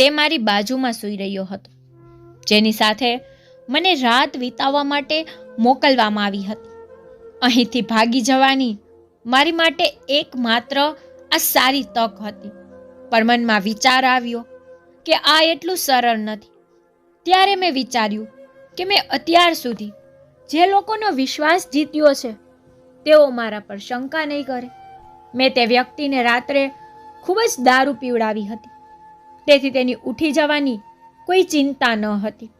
તે મારી બાજુમાં સૂઈ રહ્યો હતો. જેની સાથે મને રાત વિતાવવા માટે મોકલવામાં આવી હતી. અહીંથી ભાગી જવાની મારી માટે એકમાત્ર આ સારી તક હતી. પણ મનમાં વિચાર આવ્યો કે આ એટલું સરળ નથી. ત્યારે મેં વિચાર્યું કે મેં અત્યાર સુધી જે લોકોનો વિશ્વાસ જીત્યો છે, તેઓ મારા પર શંકા નહીં કરે. મેં તે વ્યક્તિને રાત્રે ખૂબ જ દારૂ પીવડાવી હતી. તેથી તેની ઉઠી જવાની કોઈ ચિંતા ન હતી.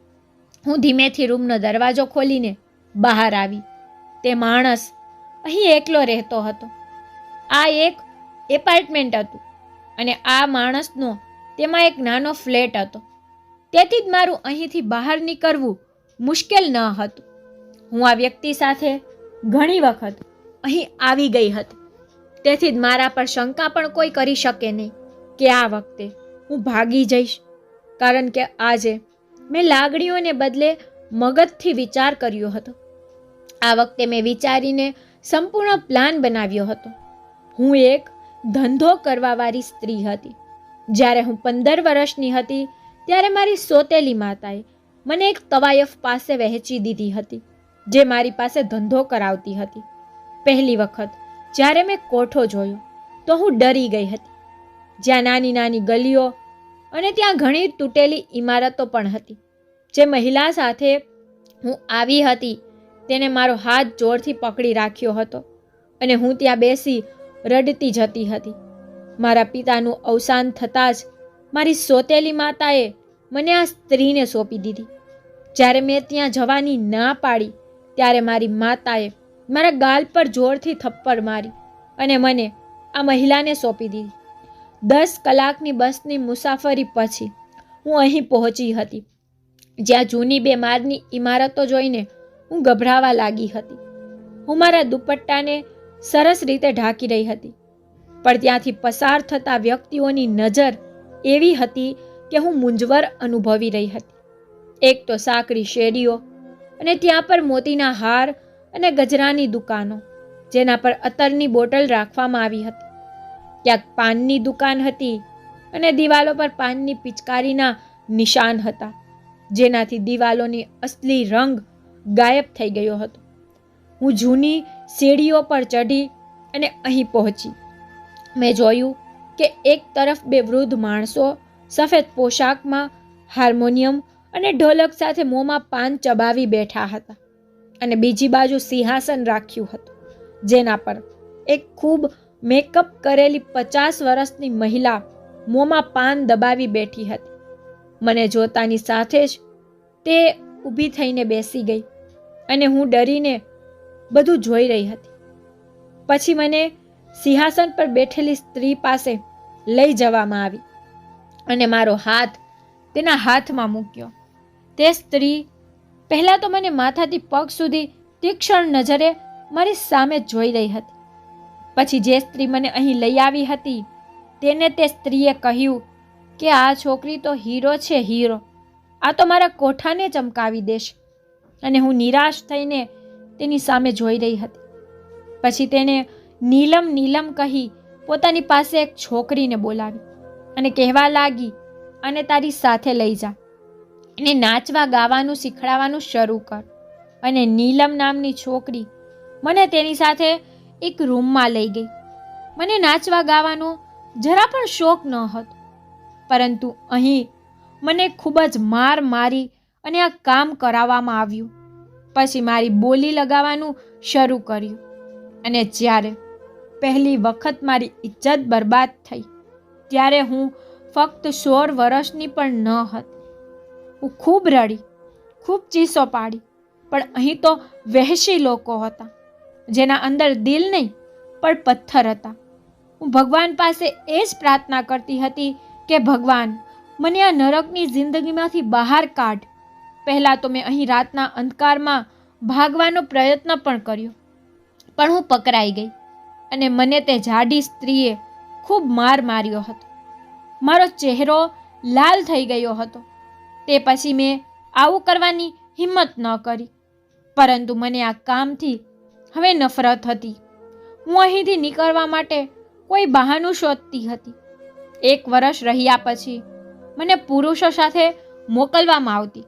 હું ધીમેથી રૂમનો દરવાજો ખોલીને બહાર આવી. તે માણસ અહીં એકલો રહેતો હતો. આ એક એપાર્ટમેન્ટ હતું અને આ માણસનો તેમાં એક નાનો ફ્લેટ હતો. તેથી જ મારું અહીંથી બહાર નીકળવું મુશ્કેલ ન હતું. હું આ વ્યક્તિ સાથે ઘણી વખત અહીં આવી ગઈ હતી. તેથી જ મારા પર શંકા પણ કોઈ કરી શકે નહીં કે આ વખતે હું ભાગી જઈશ. કારણ કે આજે મેં લાગણીઓને બદલે મગજથી વિચાર કર્યો હતો. આ વખતે મેં વિચારીને સંપૂર્ણ પ્લાન બનાવ્યો હતો. હું એક ધંધો કરવાવાળી સ્ત્રી હતી. જ્યારે હું પંદર વર્ષની હતી, ત્યારે મારી સોતેલી માતાએ મને એક તવાયફ પાસે વહેંચી દીધી હતી, જે મારી પાસે ધંધો કરાવતી હતી. પહેલી વખત જ્યારે મેં કોઠો જોયો, તો હું ડરી ગઈ હતી. જ્યાં નાની નાની ગલીઓ અને ત્યાં ઘણી તૂટેલી ઇમારતો પણ હતી. જે મહિલા સાથે હું આવી હતી, તેને મારો હાથ જોરથી પકડી રાખ્યો હતો અને હું ત્યાં બેસી રડતી જતી હતી. મારા પિતાનું અવસાન થતાં જ મારી સોતેલી માતાએ મને આ સ્ત્રીને સોંપી દીધી. જ્યારે મેં ત્યાં જવાની ના પાડી, ત્યારે મારી માતાએ મારા ગાલ પર જોરથી થપ્પડ મારી અને મને આ મહિલાને સોંપી દીધી. દસ કલાકની બસની મુસાફરી પછી હું અહીં પહોંચી હતી. જ્યાં જૂની બે માળની ઇમારતો જોઈને હું ગભરાવા લાગી હતી. હું મારા દુપટ્ટાને સરસ રીતે ઢાંકી રહી હતી. પણ ત્યાંથી પસાર થતા વ્યક્તિઓની નજર એવી હતી કે હું મૂંઝવર અનુભવી રહી હતી. એક તો સાંકડી શેરીઓ અને ત્યાં પર મોતીના હાર અને ગજરાની દુકાનો, જેના પર અત્તરની બોટલ રાખવામાં આવી હતી. ક્યાંક પાનની દુકાન હતી અને દિવાલો પર પાનની પિચકારીના નિશાન હતા, જેનાથી દિવાલોની અસલી રંગ ગાયબ થઈ ગયો હતો. હું જૂની સીડીઓ પર ચઢી અને અહીં પહોંચી. મેં જોયું કે એક તરફ બે વૃદ્ધ માણસો સફેદ પોશાકમાં હાર્મોનિયમ અને ઢોલક સાથે મોંમાં પાન ચબાવી બેઠા હતા અને બીજી બાજુ સિંહાસન રાખ્યું હતું, જેના પર એક ખૂબ મેકઅપ કરેલી પચાસ વર્ષની મહિલા મોંમાં પાન દબાવી બેઠી હતી. મને જોતાની સાથે જ તે ઊભી થઈને બેસી ગઈ અને હું ડરીને બધું જોઈ રહી હતી. પછી મને સિંહાસન પર બેઠેલી સ્ત્રી પાસે લઈ જવામાં આવી અને મારો હાથ તેના હાથમાં મૂક્યો. તે સ્ત્રી પહેલાં તો મને માથાથી પગ સુધી તીક્ષ્ણ નજરે મારી સામે જોઈ રહી હતી. પછી જે સ્ત્રી મને અહીં લઈ આવી હતી, તેને તે સ્ત્રીએ કહ્યું કે આ છોકરી તો હીરો છે હીરો. આ તો મારા કોઠાને ચમકાવી દેશે. અને હું નિરાશ થઈને તેની સામે જોઈ રહી હતી. પછી તેને નીલમ નીલમ કહી પોતાની પાસે એક છોકરીને બોલાવી અને કહેવા લાગી અને તારી સાથે લઈ જા. એને નાચવા, ગાવાનું, શીખડાવવાનું શરૂ કર. અને નીલમ નામની છોકરી મને તેની સાથે એક રૂમમાં લઈ ગઈ. મને નાચવા ગાવાનો જરા પણ શોખ ન હતો. પરંતુ અહીં મને ખૂબ જ માર મારી અને આ કામ કરાવવામાં આવ્યું. પછી મારી બોલી લગાવવાનું શરૂ કર્યું. અને જ્યારે પહેલી વખત મારી ઇજ્જત બરબાદ થઈ, ત્યારે હું ફક્ત સોળ વર્ષની પણ ન હતી. હું ખૂબ રડી, ખૂબ ચીસો પાડી, પણ અહીં તો વહેશી લોકો હતા. જેના અંદર દિલ નહીં, પણ પથ્થર હતા. હું ભગવાન પાસે એ જ પ્રાર્થના કરતી હતી કે, ભગવાન, મને આ નરકની જિંદગીમાંથી બહાર કાઢ. પહેલાં તો મેં અહીં રાતના અંધકારમાં ભાગવાનો પ્રયત્ન પણ કર્યો, પણ હું પકડાઈ ગઈ અને મને તે જાડી સ્ત્રીએ ખૂબ માર માર્યો હતો. મારો ચહેરો લાલ થઈ ગયો હતો. તે પછી મેં આવું કરવાની હિંમત ન કરી, પરંતુ મને આ કામથી હવે નફરત હતી. હું અહીંથી નીકળવા માટે કોઈ બહાનું શોધતી હતી. એક વર્ષ રહ્યા પછી મને પુરુષો સાથે મોકલવામાં આવતી.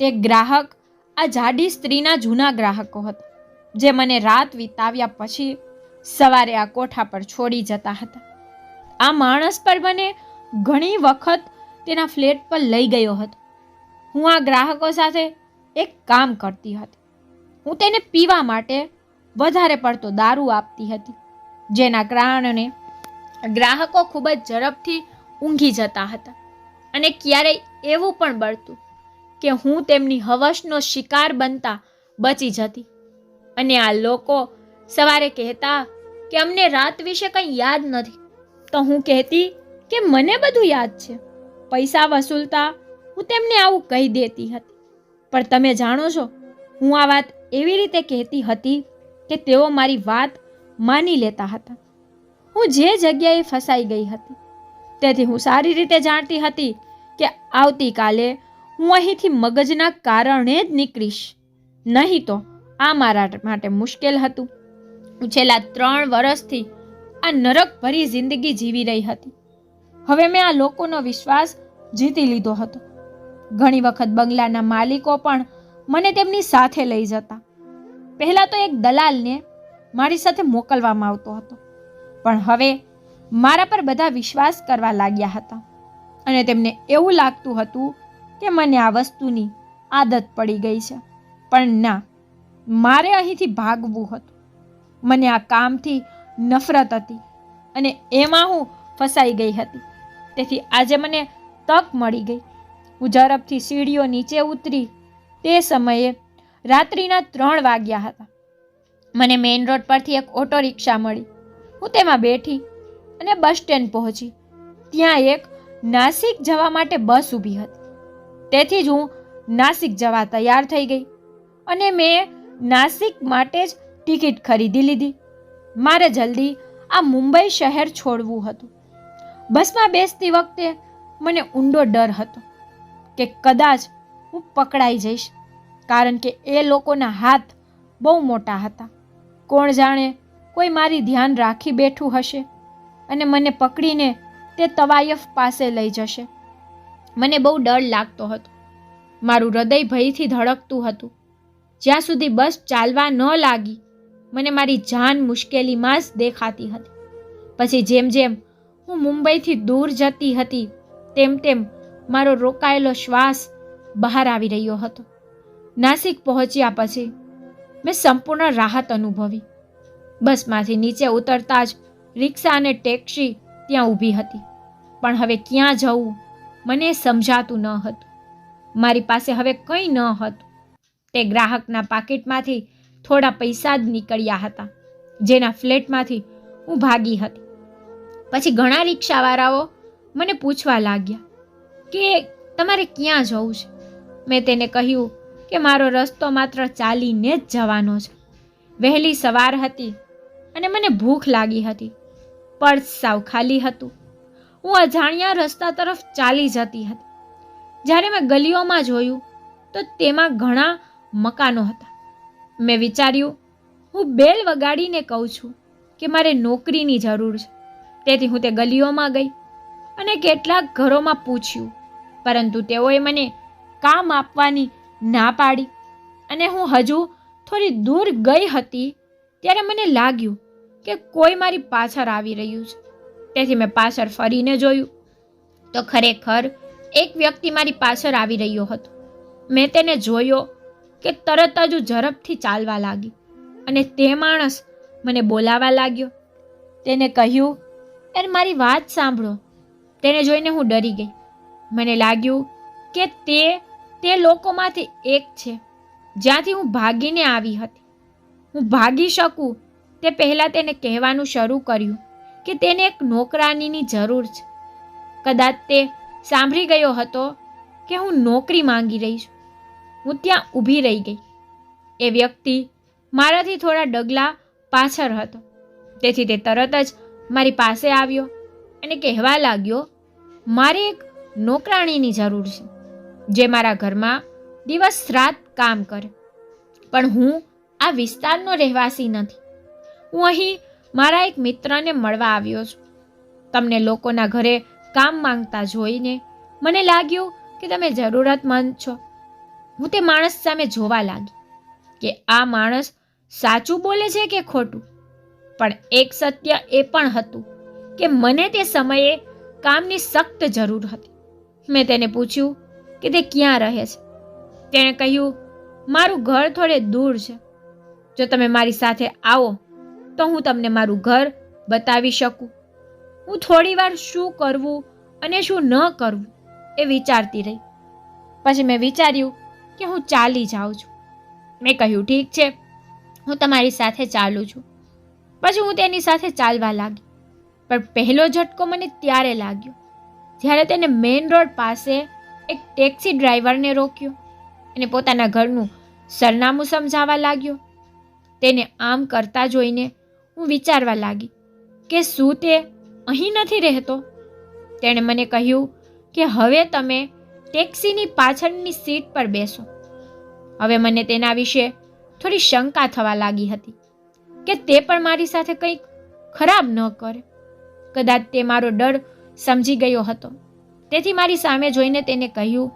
તે ગ્રાહક આ જાડી સ્ત્રીના જૂના ગ્રાહકો હતા, જે મને રાત વિતાવ્યા પછી સવારે આ કોઠા પર છોડી જતા હતા. આ માણસ પર મને ઘણી વખત તેના ફ્લેટ પર લઈ ગયો હતો. હું આ ગ્રાહકો સાથે એક કામ કરતી હતી. હું તેને પીવા માટે વધારે પડતો દારૂ આપતી હતી. જેના કારણે ગ્રાહકો ખૂબ જ ઝડપથી ઊંઘી જતા હતા. અને ક્યારેય એવું પણ બળતું કે હું તેમની હવસનો શિકાર બનતા બચી જતી. અને આ લોકો સવારે કહેતા કે અમને રાત વિશે કંઈ યાદ નથી. તો હું કહેતી કે મને બધું યાદ છે. પૈસા વસૂલતા હું તેમને આવું કહી દેતી હતી. પણ તમે જાણો છો, હું આ વાત એવી રીતે કહેતી હતી કે તેઓ મારી વાત માની લેતા હતા. હું જે જગ્યાએ ફસાઈ ગઈ હતી, તેથી હું સારી રીતે જાણતી હતી કે આવતીકાલે હું અહીંથી મગજના કારણે જ નીકળીશ. નહીં તો આ મારા માટે મુશ્કેલ હતું. હું છેલ્લા ત્રણ વર્ષથી આ નરક ભરી જિંદગી જીવી રહી હતી. હવે મેં આ લોકોનો વિશ્વાસ જીતી લીધો હતો. ઘણી વખત બંગલાના માલિકો પણ મને તેમની સાથે લઈ જતા. પહેલાં તો એક દલાલને મારી સાથે મોકલવામાં આવતો હતો. પણ હવે મારા પર બધા વિશ્વાસ કરવા લાગ્યા હતા અને તેમને એવું લાગતું હતું કે મને આ વસ્તુની આદત પડી ગઈ છે. પણ ના, મારે અહીંથી ભાગવું હતું. મને આ કામથી નફરત હતી અને એમાં હું ફસાઈ ગઈ હતી. તેથી આજે મને તક મળી ગઈ. હું ઝડપથી સીડીઓ નીચે ઉતરી તે સમયે રાત્રિના ત્રણ વાગ્યા હતા. મને મેઇન રોડ પરથી એક ઓટો રિક્ષા મળી. હું તેમાં બેઠી અને બસ સ્ટેન્ડ પહોંચી. ત્યાં એક નાસિક જવા માટે બસ ઊભી હતી. તેથી જ હું નાસિક જવા તૈયાર થઈ ગઈ અને મેં નાસિક માટે જ ટિકિટ ખરીદી લીધી. મારે જલ્દી આ મુંબઈ શહેર છોડવું હતું. બસમાં બેસતી વખતે મને ઊંડો ડર હતો કે કદાચ હું પકડાઈ જઈશ. કારણ કે એ લોકોના હાથ બહુ મોટા હતા. કોણ જાણે કોઈ મારી ધ્યાન રાખી બેઠું હશે અને મને પકડીને તે તવાયફ પાસે લઈ જશે. મને બહુ ડર લાગતો હતો. મારું હૃદય ભયથી ધડકતું હતું. જ્યાં સુધી બસ ચાલવા ન લાગી, મને મારી જાન મુશ્કેલીમાં જ દેખાતી હતી. પછી જેમ જેમ હું મુંબઈથી દૂર જતી હતી, તેમ તેમ મારો રોકાયેલો શ્વાસ બહાર આવી રહ્યો હતો. નાસિક પહોંચ્યા પછી મેં સંપૂર્ણ રાહત અનુભવી. બસમાંથી નીચે ઉતરતા જ રિક્ષા અને ટેક્સી ત્યાં ઊભી હતી. પણ હવે ક્યાં જવું, મને સમજાતું ન હતું. મારી પાસે હવે કંઈ ન હતું. તે ગ્રાહકના પાકીટમાંથી થોડા પૈસા જ નીકળ્યા હતા, જેના ફ્લેટમાંથી હું ભાગી હતી. પછી ઘણા રિક્ષાવાળાઓ મને પૂછવા લાગ્યા કે તમારે ક્યાં જવું છે? મેં તેને કહ્યું કે મારો રસ્તો માત્ર ચાલીને જ જવાનો છે. વહેલી સવાર હતી અને મને ભૂખ લાગી હતી. પર્સ સાવ ખાલી હતું. હું અજાણ્યા રસ્તા તરફ ચાલી જતી હતી. જ્યારે મેં ગલીઓમાં જોયું તો તેમાં ઘણા મકાનો હતા. મેં વિચાર્યું, હું બેલ વગાડીને કહું છું કે મારે નોકરીની જરૂર છે. તેથી હું તે ગલીઓમાં ગઈ અને કેટલાક ઘરોમાં પૂછ્યું. પરંતુ તેઓએ મને કામ આપવાની ના પાડી અને હું હજુ થોડી દૂર ગઈ હતી ત્યારે મને લાગ્યું કે કોઈ મારી પાછળ આવી રહ્યું છે. તેથી મેં પાછળ ફરીને જોયું. તો ખરેખર એક વ્યક્તિ મારી પાછળ આવી રહ્યો હતો. મેં તેને જોયો કે તરત જ હું ઝડપથી ચાલવા લાગી અને તે માણસ મને બોલાવા લાગ્યો. તેને કહ્યું યાર મારી વાત સાંભળો. તેને જોઈને હું ડરી ગઈ. મને લાગ્યું કે તે તે લોકોમાંથી એક છે. જ્યાંથી હું ભાગીને આવી હતી. હું ભાગી શકું તે પહેલાં તેને કહેવાનું શરૂ કર્યું કે તેને એક નોકરાનીની જરૂર છે. કદાચ તે સાંભળી ગયો હતો કે હું નોકરી માંગી રહી છું. હું ત્યાં ઊભી રહી ગઈ. એ વ્યક્તિ મારાથી થોડા ડગલા પાછળ હતો. તેથી તે તરત જ મારી પાસે આવ્યો અને કહેવા લાગ્યો, મારે એક નોકરાણીની જરૂર છે. જે મારા ઘરમાં દિવસ રાત કામ કરે. પણ હું આ વિસ્તારનો રહેવાસી નથી. હું અહીં મારા એક મિત્રને મળવા આવ્યો છું. તમને લોકોના ઘરે કામ માંગતા જોઈને મને લાગ્યું કે તમે જરૂરતમંદ છો. હું તે માણસ સામે જોવા લાગી કે આ માણસ સાચું બોલે છે કે ખોટું? પણ એક સત્ય એ પણ હતું કે મને તે સમયે કામની સખ્ત જરૂર હતી. મેં તેને પૂછ્યું કે તે ક્યાં રહે છે? તેણે કહ્યું, મારું ઘર થોડે દૂર છે. જો તમે મારી સાથે આવો, તો હું તમને મારું ઘર બતાવી શકું. હું થોડી વાર શું કરવું અને શું ન કરવું એ વિચારતી રહી. પછી મેં વિચાર્યું કે હું ચાલી જાઉં છું. મેં કહ્યું, ઠીક છે, હું તમારી સાથે ચાલું છું. પછી હું તેની સાથે ચાલવા લાગી. પણ પહેલો ઝટકો મને ત્યારે લાગ્યો, જ્યારે તેને મેઇન રોડ પાસે એક ટેક્સી ડ્રાઈવરને રોક્યો. અને પોતાના ઘરનું સરનામું સમજાવવા લાગ્યો. તેને આમ કરતા જોઈને હું વિચારવા લાગી કે શું તે અહીં નથી રહેતો? તેણે મને કહ્યું કે હવે તમે ટેક્સીની પાછળની સીટ પર બેસો. હવે મને તેના વિશે થોડી શંકા થવા લાગી હતી કે તે પણ મારી સાથે કંઈક ખરાબ ન કરે. કદાચ તે મારો ડર સમજી ગયો હતો. તેથી મારી સામે જોઈને તેને કહ્યું,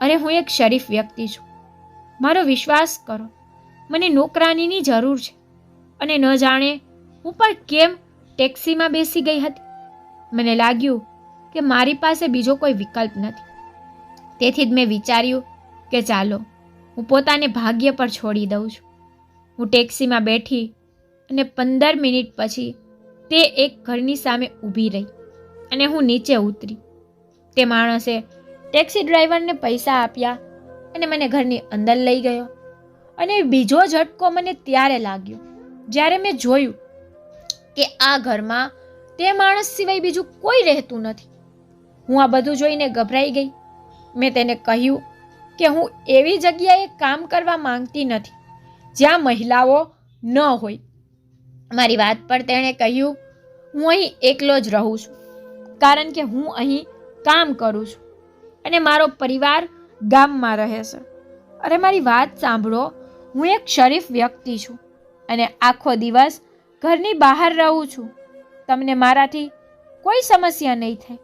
અરે, હું એક શરીફ વ્યક્તિ છું. મારો વિશ્વાસ કરો. મને નોકરાનીની જરૂર છે. અને ન જાણે હું પણ કેમ ટેક્સીમાં બેસી ગઈ હતી. મને લાગ્યું કે મારી પાસે બીજો કોઈ વિકલ્પ નથી. તેથી જ મેં વિચાર્યું કે ચાલો, હું પોતાને ભાગ્ય પર છોડી દઉં છું. હું ટેક્સીમાં બેઠી અને પંદર મિનિટ પછી તે એક ઘરની સામે ઊભી રહી અને હું નીચે ઉતરી. તે માણસે ટેક્સી ડ્રાઈવરને પૈસા આપ્યા અને મને ઘરની અંદર લઈ ગયો. અને બીજો ઝટકો મને ત્યારે લાગ્યો, જ્યારે મેં જોયું કે આ ઘરમાં તે માણસ સિવાય બીજું કોઈ રહેતું નથી. હું આ બધું જોઈને ગભરાઈ ગઈ. મેં તેને કહ્યું કે હું એવી જગ્યાએ કામ કરવા માંગતી નથી, જ્યાં મહિલાઓ ન હોય. મારી વાત પર તેણે કહ્યું, હું અહીં એકલો જ રહું છું, કારણ કે હું અહીં કામ કરું છું અને મારો પરિવાર ગામમાં રહે છે. અરે મારી વાત સાંભળો, હું એક શરીફ વ્યક્તિ છું અને આખો દિવસ ઘરની બહાર રહું છું. તમને મારાથી કોઈ સમસ્યા નહીં થાય.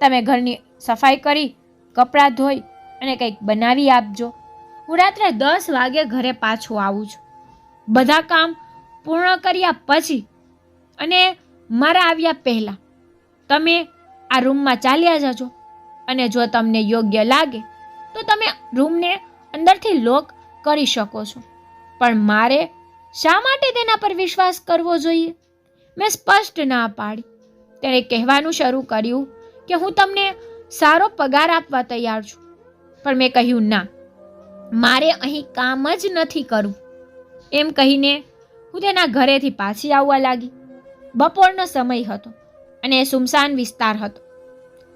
તમે ઘરની સફાઈ કરી, કપડાં ધોઈ અને કંઈક બનાવી આપજો. હું રાત્રે દસ વાગે ઘરે પાછું આવું છું. બધા કામ પૂર્ણ કર્યા પછી અને મારા આવ્યા પહેલાં. તમે આ રૂમમાં ચાલ્યા જજો. અને જો તમને યોગ્ય લાગે, તો તમે રૂમને અંદરથી લોક કરી શકો છો. પણ મારે શા માટે તેના પર વિશ્વાસ કરવો જોઈએ? મેં સ્પષ્ટ ના પાડી. તેણે કહેવાનું શરૂ કર્યું કે હું તમને સારો પગાર આપવા તૈયાર છું. પણ મેં કહ્યું, ના, મારે અહીં કામ જ નથી કરવું. એમ કહીને હું તેના ઘરેથી પાછી આવવા લાગી. બપોરનો સમય હતો અને એ સુમસાન વિસ્તાર હતો.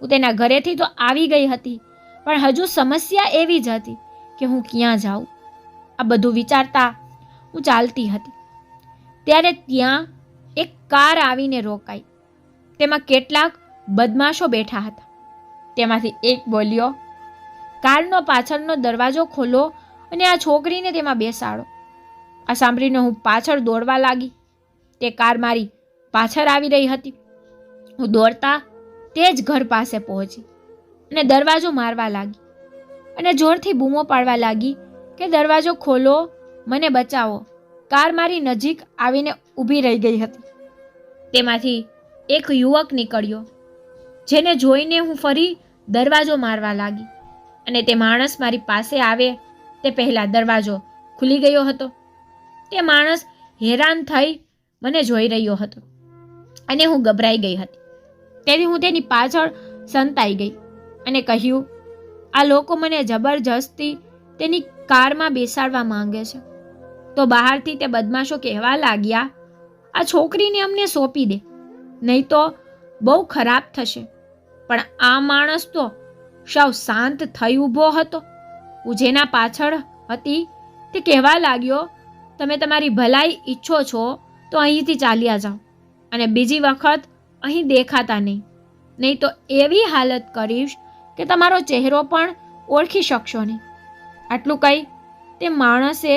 હું તેના ઘરેથી તો આવી ગઈ હતી, પણ હજુ સમસ્યા એવી જ હતી કે હું ક્યાં જાઉં? આ બધું વિચારતા હું ચાલતી હતી. ત્યારે ત્યાં એક કાર આવીને રોકાઈ. તેમાં કેટલાક બદમાશો બેઠા હતા. તેમાંથી એક બોલ્યો, કારનો પાછળનો દરવાજો ખોલો અને આ છોકરીને તેમાં બેસાડો. આ સાંભળીને હું પાછળ દોડવા લાગી. તે કાર મારી પાછળ આવી રહી હતી. હું દોડતા તે જ ઘર પાસે પહોંચી અને દરવાજો મારવા લાગી. અને જોરથી બૂમો પાડવા લાગી કે દરવાજો ખોલો, મને બચાવો. કાર મારી નજીક આવીને ઊભી રહી ગઈ હતી. તેમાંથી એક યુવક નીકળ્યો, જેને જોઈને હું ફરી દરવાજો મારવા લાગી. અને તે માણસ મારી પાસે આવે તે પહેલાં દરવાજો ખુલી ગયો હતો. તે માણસ હેરાન થઈ મને જોઈ રહ્યો હતો. અને હું ગભરાઈ ગઈ હતી. તેથી હું તેની પાછળ સંતાઈ ગઈ અને કહ્યું, આ લોકો મને જબરજસ્તી તેની કારમાં બેસાડવા માંગે છે. તો બહારથી તે બદમાશો કહેવા લાગ્યા, આ છોકરીને અમને સોંપી દે, નહીં તો બહુ ખરાબ થશે. પણ આ માણસ તો સાવ શાંત થઈ ઊભો હતો. હું જેના પાછળ હતી. તે કહેવા લાગ્યો, તમે તમારી ભલાઈ ઈચ્છો છો તો અહીંથી ચાલ્યા જાઓ અને બીજી વખત અહીં દેખાતા નહીં. નહીં તો એવી હાલત કરીશ કે તમારો ચહેરો પણ ઓળખી શકશો નહીં. આટલું કહી તે માણસે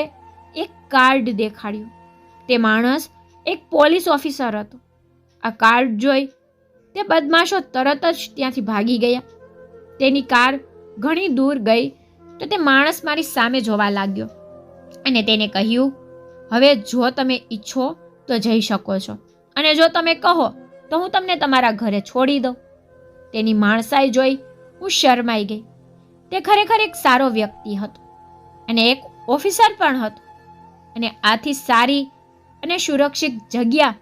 એક કાર્ડ દેખાડ્યું. તે માણસ એક પોલીસ ઓફિસર હતો. આ કાર્ડ જોઈ તે બદમાશો તરત જ ત્યાંથી ભાગી ગયા. તેની કાર ઘણી દૂર ગઈ તો તે માણસ મારી સામે જોવા લાગ્યો અને તેને કહ્યું, હવે જો તમે ઈચ્છો તો જઈ શકો છો અને જો તમે કહો તો હું તમને તમારા ઘરે છોડી દઉં. તેની માણસાઈ જોઈ હું શરમાઈ ગઈ. તે ખરેખર એક સારો વ્યક્તિ હતો અને એક ઓફિસર પણ હતો. અને આથી સારી અને સુરક્ષિત જગ્યા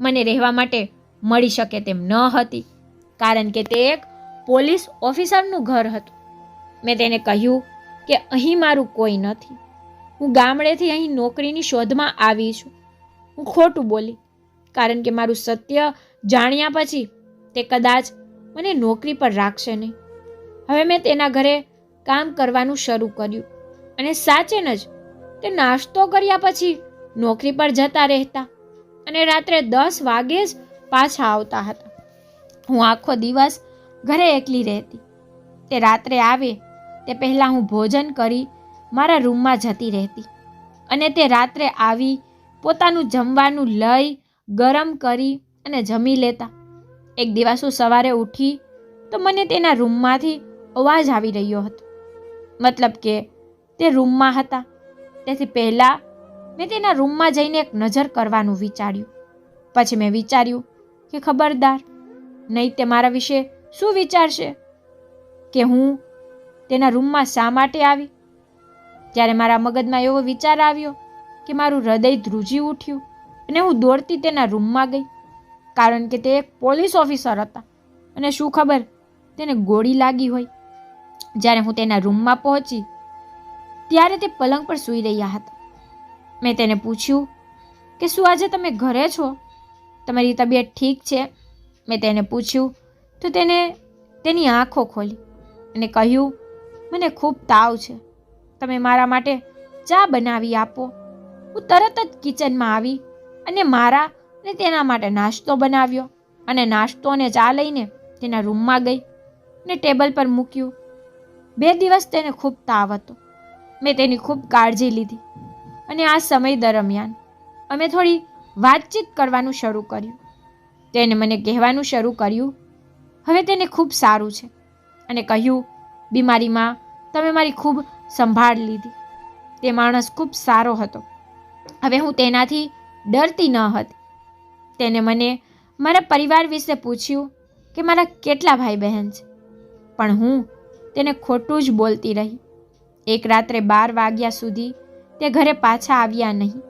મને રહેવા માટે મળી શકે તેમ ન હતી. કારણ કે તે એક પોલીસ ઓફિસરનું ઘર હતું. મેં તેને કહ્યું કે અહીં મારું કોઈ નથી. હું ગામડેથી અહીં નોકરીની શોધમાં આવી છું. હું ખોટું બોલી કારણ કે મારું સત્ય જાણ્યા પછી તે કદાચ મને નોકરી પર રાખશે નહીં. હવે મેં તેના ઘરે કામ કરવાનું શરૂ કર્યું અને સાચેન જ તે નાસ્તો કર્યા પછી નોકરી પર જતા રહેતા અને રાત્રે દસ વાગે જ પાછા આવતા હતા. હું આખો દિવસ ઘરે એકલી રહેતી. તે રાત્રે આવે તે પહેલાં હું ભોજન કરી મારા રૂમમાં જતી રહેતી અને તે રાત્રે આવી પોતાનું જમવાનું લઈ ગરમ કરી અને જમી લેતા. એક દિવસ હું સવારે ઉઠી તો મને તેના રૂમમાંથી અવાજ આવી રહ્યો હતો. મતલબ કે તે રૂમમાં હતા. તેથી પહેલાં મેં તેના રૂમમાં જઈને એક નજર કરવાનું વિચાર્યું. પછી મેં વિચાર્યું કે ખબરદાર, નહીં તે મારા વિશે શું વિચારશે? કે હું તેના રૂમમાં શા માટે આવી? ત્યારે મારા મગજમાં એવો વિચાર આવ્યો કે મારું હૃદય ધ્રુજી ઉઠ્યું. અને હું દોડતી તેના રૂમમાં ગઈ, કારણ કે તે એક પોલીસ ઓફિસર હતા. અને શું ખબર, તેને ગોળી લાગી હોય. જ્યારે હું તેના રૂમમાં પહોંચી, ત્યારે તે પલંગ પર સૂઈ રહ્યા હતા. મેં તેને પૂછ્યું કે, શું આજે તમે ઘરે છો? તમારી તબિયત ઠીક છે? મેં તેને પૂછ્યું, તો તેને તેની આંખો ખોલી અને કહ્યું, મને ખૂબ તાવ છે. તમે મારા માટે ચા બનાવી આપો. હું તરત જ કિચનમાં આવી અને મારા અને તેના માટે નાસ્તો બનાવ્યો. અને નાસ્તો અને ચા લઈને તેના રૂમમાં ગઈ ને ટેબલ પર મૂક્યું. બે દિવસ તેને ખૂબ તાવ હતો. મેં તેની ખૂબ કાળજી લીધી. અને આ સમય દરમિયાન અમે થોડી વાતચીત કરવાનું શરૂ કર્યું. તેને મને કહેવાનું શરૂ કર્યું, હવે તેને ખૂબ સારું છે. અને કહ્યું, બીમારીમાં તમે મારી ખૂબ સંભાળ લીધી. તે માણસ ખૂબ સારો હતો. હવે હું તેનાથી ડરતી ન હતી. તેને મને મારા પરિવાર વિશે પૂછ્યું કે મારા કેટલા ભાઈ બહેન છે. પણ હું તેને ખોટું જ બોલતી રહી. એક રાત્રે બાર વાગ્યા સુધી તે ઘરે પાછા આવ્યા નહીં.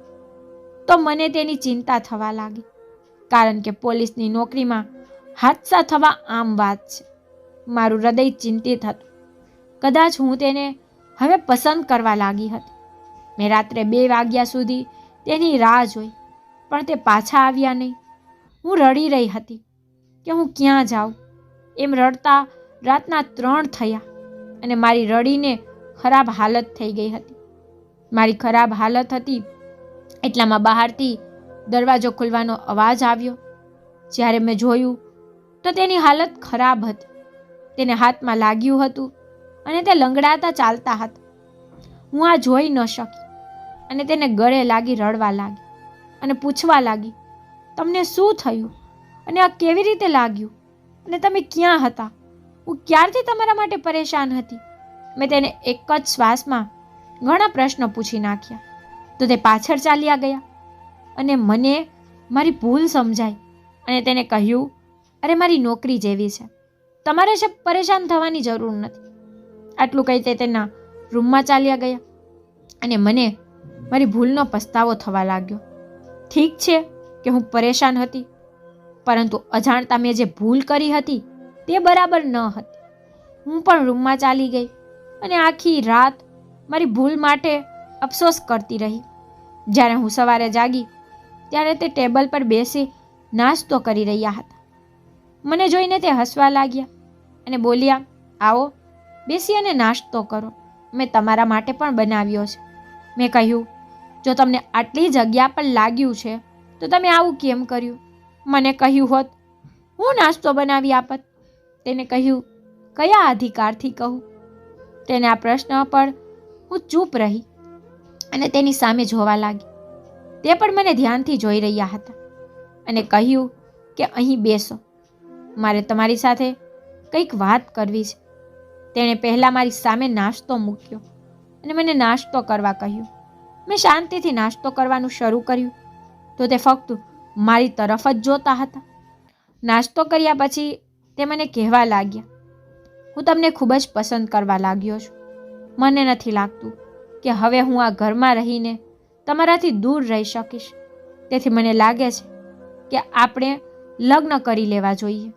તો મને તેની ચિંતા થવા લાગી, કારણ કે પોલીસની નોકરીમાં હાદસા થવા આમ વાત છે. મારું હૃદય ચિંતિત હતું. કદાચ હું તેને હવે પસંદ કરવા લાગી હતી. મેં રાત્રે બે વાગ્યા સુધી તેની રાહ જોઈ. પણ તે પાછા આવ્યા નહીં. હું રડી રહી હતી કે હું ક્યાં જાઉં? એમ રડતા રાતના ત્રણ થયા અને મારી રડીને ખરાબ હાલત થઈ ગઈ હતી. મારી ખરાબ હાલત હતી એટલામાં બહારથી દરવાજો ખુલવાનો અવાજ આવ્યો. જ્યારે મેં જોયું તો તેની હાલત ખરાબ હતી. તેને હાથમાં લાગ્યું હતું અને તે લંગડાતા ચાલતા હતા. હું આ જોઈ ન શકી અને તેને ગળે લાગી રડવા લાગી. અને પૂછવા લાગી, તમને શું થયું? અને આ કેવી રીતે લાગ્યું? અને તમે ક્યાં હતા? હું ક્યારથી તમારા માટે પરેશાન હતી? મેં તેને એક જ શ્વાસમાં ઘણા પ્રશ્નો પૂછી નાખ્યા. તો તે પાછળ ચાલ્યા ગયા અને મને મારી ભૂલ સમજાઈ અને તેને કહ્યું, અરે, મારી નોકરી જેવી છે. તમારે છે પરેશાન થવાની જરૂર નથી. આટલું કહી તે તેના રૂમમાં ચાલ્યા ગયા અને મને મારી ભૂલનો પસ્તાવો થવા લાગ્યો. ઠીક છે કે હું પરેશાન હતી, પરંતુ અજાણતા મેં જે ભૂલ કરી હતી તે બરાબર ન હતી. હું પણ રૂમમાં ચાલી ગઈ અને આખી રાત મારી ભૂલ માટે અફસોસ કરતી રહી. જ્યારે હું સવારે જાગી, ત્યારે તે ટેબલ પર બેસી નાસ્તો કરી રહ્યા હતા. મને જોઈને તે હસવા લાગ્યા અને બોલ્યા, આવો, બેસી અને નાસ્તો કરો. મેં તમારા માટે પણ બનાવ્યો છે. મેં કહ્યું જો તમને આટલી જગ્યા પર લાગ્યું છે, તો તમે આવું કેમ કર્યું? મને કહ્યું હોત, હું નાસ્તો બનાવી આપત. તેને કહ્યું, કયા અધિકારથી કહું? તેને આ પ્રશ્ન પર હું ચૂપ રહી અને તેની સામે જોવા લાગી. તે પણ મને ધ્યાનથી જોઈ રહ્યા હતા અને કહ્યું કે, અહીં બેસો. મારે તમારી સાથે કંઈક વાત કરવી છે. તેણે પહેલાં મારી સામે નાસ્તો મૂક્યો અને મને નાસ્તો કરવા કહ્યું. મેં શાંતિથી નાસ્તો કરવાનું શરૂ કર્યું. તો તે ફક્ત મારી તરફ જ જોતા હતા. નાસ્તો કર્યા પછી તે મને કહેવા લાગ્યા, હું તમને ખૂબ જ પસંદ કરવા લાગ્યો છું. મને નથી લાગતું કે હવે હું આ ઘરમાં રહીને તમારાથી દૂર રહી શકીશ. તેથી મને લાગે છે કે આપણે લગ્ન કરી લેવા જોઈએ.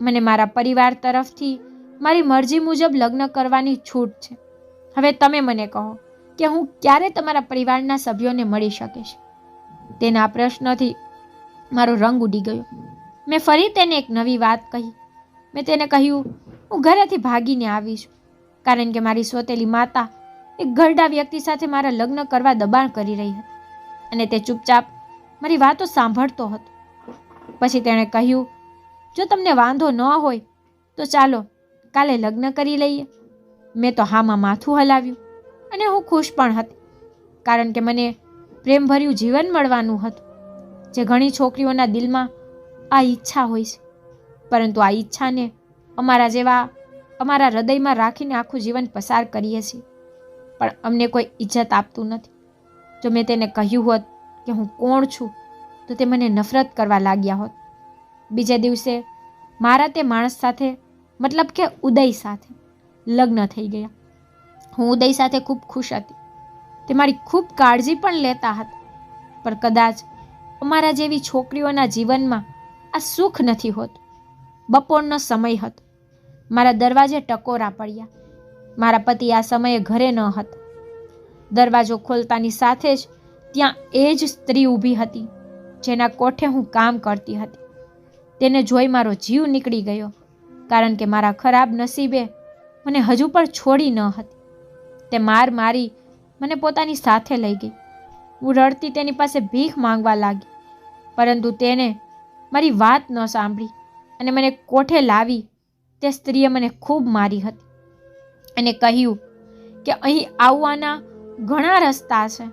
મને મારા પરિવાર તરફથી મારી મરજી મુજબ લગ્ન કરવાની છૂટ છે. હવે તમે મને કહો કે હું ક્યારે તમારા પરિવારના સભ્યોને મળી શકીશ? તેના પ્રશ્નથી મારો રંગ ઉડી ગયો. મેં ફરી તેને એક નવી વાત કહી. મેં તેને કહ્યું, હું ઘરેથી ભાગીને આવી છું, કારણ કે મારી સોતેલી માતા એક ઘરડા વ્યક્તિ સાથે મારા લગ્ન કરવા દબાણ કરી રહી હતી અને તે ચૂપચાપ મારી વાતો સાંભળતો હતો. પછી તેણે કહ્યું, જો તમને વાંધો ન હોય, તો ચાલો કાલે લગ્ન કરી લઈએ. મેં તો હામાં માથું હલાવ્યું. અને હું ખુશ પણ હતી, કારણ કે મને પ્રેમભર્યું જીવન મળવાનું હતું, જે ઘણી છોકરીઓના દિલમાં આ ઈચ્છા હોય છે. પરંતુ આ ઈચ્છાને અમારા જેવા, અમારા હૃદયમાં રાખીને આખું જીવન પસાર કરીએ છીએ. પણ અમને કોઈ ઇજ્જત આપતું નથી. જો મેં તેને કહ્યું હોત કે હું કોણ છું, તો તે મને નફરત કરવા લાગ્યા હોત. બીજે દિવસે મારા તે માણસ સાથે, મતલબ કે ઉદય સાથે, લગ્ન થઈ ગયા. હું ઉદય સાથે ખૂબ ખુશ હતી. તે મારી ખૂબ કાળજી પણ લેતા હતા. પણ કદાચ અમારા જેવી છોકરીઓના જીવનમાં આ સુખ નથી હોતું. બપોરનો સમય હતો. મારા દરવાજે ટકોરા પડ્યા. મારા પતિ આ સમયે ઘરે ન હતા. દરવાજો ખોલતાની સાથે જ ત્યાં એ જ સ્ત્રી ઊભી હતી, જેના કોઠે હું કામ કરતી હતી. તેને જોઈ મારો જીવ નીકળી ગયો, કારણ કે મારા ખરાબ નસીબે મને હજુ પણ છોડી ન હતી. તે માર મારી મને પોતાની સાથે લઈ ગઈ. હું રડતી તેની પાસે ભીખ માંગવા લાગી, પરંતુ તેને મારી વાત ન સાંભળી અને મને કોઠે લાવી તે સ્ત્રીએ મને ખૂબ મારી હતી અને કહ્યું કે અહીં આવવાના ઘણા રસ્તા છે,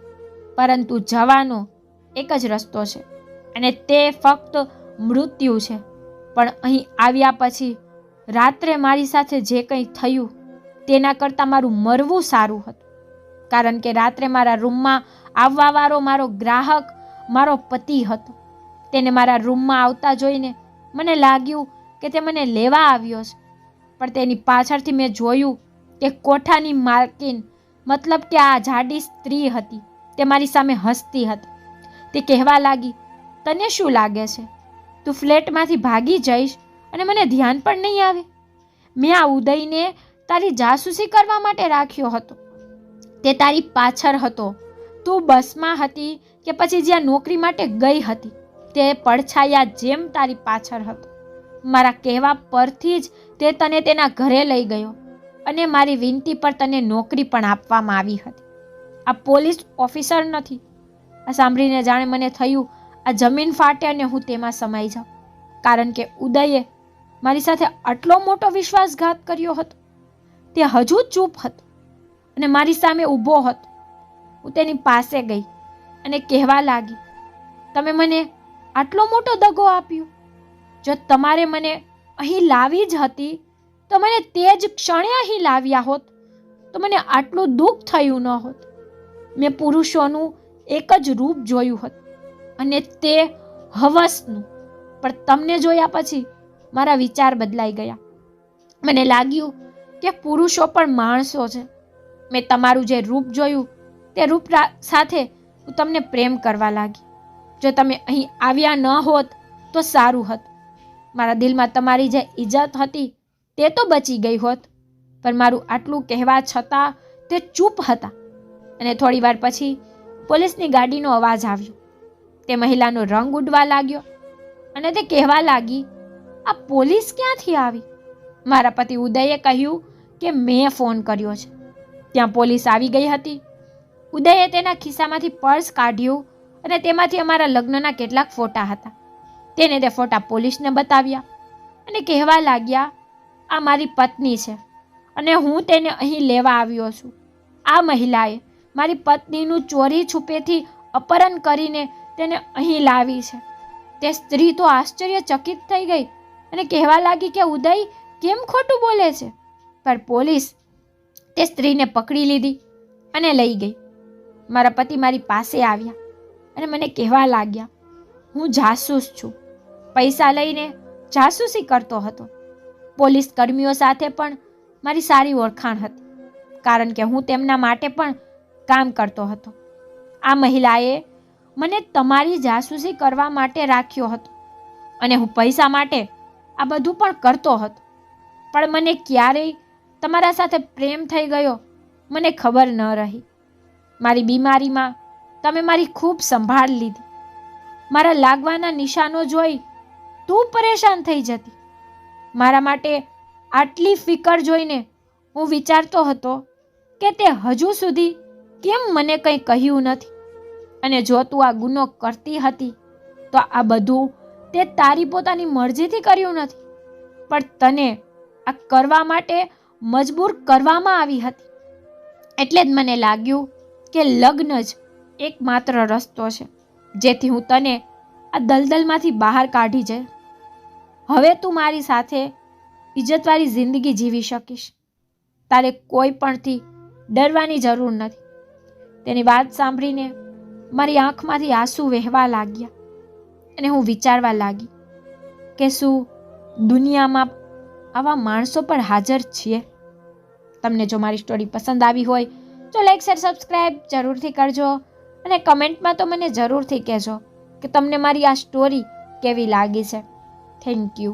પરંતુ જવાનો એક જ રસ્તો છે અને તે ફક્ત મૃત્યુ છે. પણ અહીં આવ્યા પછી રાત્રે મારી સાથે જે કંઈ થયું તેના કરતાં મારું મરવું સારું હતું. કારણ કે રાત્રે મારા રૂમમાં આવવાવાળો મારો ગ્રાહક, મારો પતિ હતો. તેને મારા રૂમમાં આવતા જોઈને મને લાગ્યું કે તે મને લેવા આવ્યો છે. પણ તેની પાછળથી મેં જોયું કે કોઠાની માલકીન મતલબ કે આ જાડી સ્ત્રી હતી. તે મારી સામે હસતી હતી. તે કહેવા લાગી, તને શું લાગે છે? તું ફ્લેટમાંથી ભાગી જઈશ અને મને ધ્યાન પણ નહીં આવે? મેં આ ઉદયને તારી જાસૂસી કરવા માટે રાખ્યો હતો. તે તારી પાછળ હતો. તું બસમાં હતી કે પછી જ્યાં નોકરી માટે ગઈ હતી, તે પડછાયા જેમ તારી પાછળ હતો. મારા કહેવા પરથી જ તે તને તેના ઘરે લઈ ગયો અને મારી વિનંતી પર તને નોકરી પણ આપવામાં આવી હતી. આ પોલીસ ઓફિસર નથી. આ સાંભળીને જાણે મને થયું, આ જમીન ફાટે અને હું તેમાં સમાઈ જાઉં. કારણ કે ઉદયે મારી સાથે આટલો મોટો વિશ્વાસઘાત કર્યો હતો. તે હજુ ચૂપ હતો અને મારી સામે ઊભો હતો. હું તેની પાસે ગઈ અને કહેવા લાગી, તમે મને આટલો મોટો દગો આપ્યો? જો તમારે મને અહીં લાવી જ હતી, તો મને તે જ ક્ષણે અહીં લાવ્યા હોત, તો મને આટલું દુઃખ થયું ન હોત. મેં પુરુષોનું એક જ રૂપ જોયું હતું અને તે હવસનું. પણ તમને જોયા પછી મારા વિચાર બદલાઈ ગયા. મને લાગ્યું કે પુરુષો પણ માણસો છે. મેં તમારું જે રૂપ જોયું, તે રૂપ સાથે હું તમને પ્રેમ કરવા લાગી. જો તમે અહીં આવ્યા ન હોત, તો સારું હતું. મારા દિલમાં તમારી જે ઇજ્જત હતી, તે તો બચી ગઈ હોત. પણ મારું આટલું કહેવા છતાં, તે ચૂપ હતા. અને થોડી વાર પછી પોલીસની ગાડીનો અવાજ આવ્યો. તે મહિલાનો રંગ ઉડવા લાગ્યો અને તે કહેવા લાગી, આ પોલીસ ક્યાંથી આવી? મારા પતિ ઉદયે કહ્યું કે મેં ફોન કર્યો છે. ત્યાં પોલીસ આવી ગઈ હતી. ઉદયે તેના ખિસ્સામાંથી પર્સ કાઢ્યું અને તેમાંથી અમારા લગ્નના કેટલાક ફોટા હતા. તેને તે ફોટા પોલીસને બતાવ્યા અને કહેવા લાગ્યા, આ મારી પત્ની છે અને હું તેને અહીં લેવા આવ્યો છું. આ મહિલાએ મારી પત્નીનું ચોરી છુપેથી અપહરણ કરીને તેને અહીં લાવી છે. તે સ્ત્રી તો આશ્ચર્યચકિત થઈ ગઈ અને કહેવા લાગી કે ઉદય કેમ ખોટું બોલે છે? પણ પોલીસ તે સ્ત્રીને પકડી લીધી અને લઈ ગઈ. મારા પતિ મારી પાસે આવ્યા અને મને કહેવા લાગ્યા, હું જાસૂસ છું. પૈસા લઈને જાસૂસી કરતો હતો. પોલીસ કર્મીઓ સાથે પણ મારી સારી ઓળખાણ હતી, કારણ કે હું તેમના માટે પણ કામ કરતો હતો. આ મહિલાએ મને તમારી જાસૂસી કરવા માટે રાખ્યો હતો અને હું પૈસા માટે આ બધું પણ કરતો હતો. પણ મને ક્યારેય તમારા સાથે પ્રેમ થઈ ગયો? મને ખબર ન રહી. મારી બીમારીમાં તમે મારી ખૂબ સંભાળ લીધી. મારા લાગવાના નિશાનો જોઈ તું પરેશાન થઈ જતી. મારા માટે આટલી ફિકર જોઈને હું વિચારતો હતો કે તે હજુ સુધી કેમ મને કંઈ કહ્યું નથી? અને જો તું આ ગુનો કરતી હતી, તો આ બધું તે તારી પોતાની મરજીથી કર્યું નથી. પણ તને આ કરવા માટે મજબૂર કરવામાં આવી હતી. એટલે જ મને લાગ્યું કે લગ્ન જ એકમાત્ર રસ્તો છે, જેથી હું તને આ દલદલમાંથી બહાર કાઢી જાય હવે તું મારી સાથે ઇજ્જતવાળી જિંદગી જીવી શકીશ. તારે કોઈ પણથી ડરવાની જરૂર નથી. તેની વાત સાંભળીને મારી આંખમાંથી આંસુ વહેવા લાગ્યા અને હું વિચારવા લાગી કે શું દુનિયામાં આવા માણસો પણ હાજર છીએ? તમને જો મારી સ્ટોરી પસંદ આવી હોય, તો લાઈક શેર સબસ્ક્રાઈબ જરૂરથી કરજો અને કમેન્ટમાં તો મને જરૂરથી કહેજો કે તમને મારી આ સ્ટોરી કેવી લાગી છે. Thank you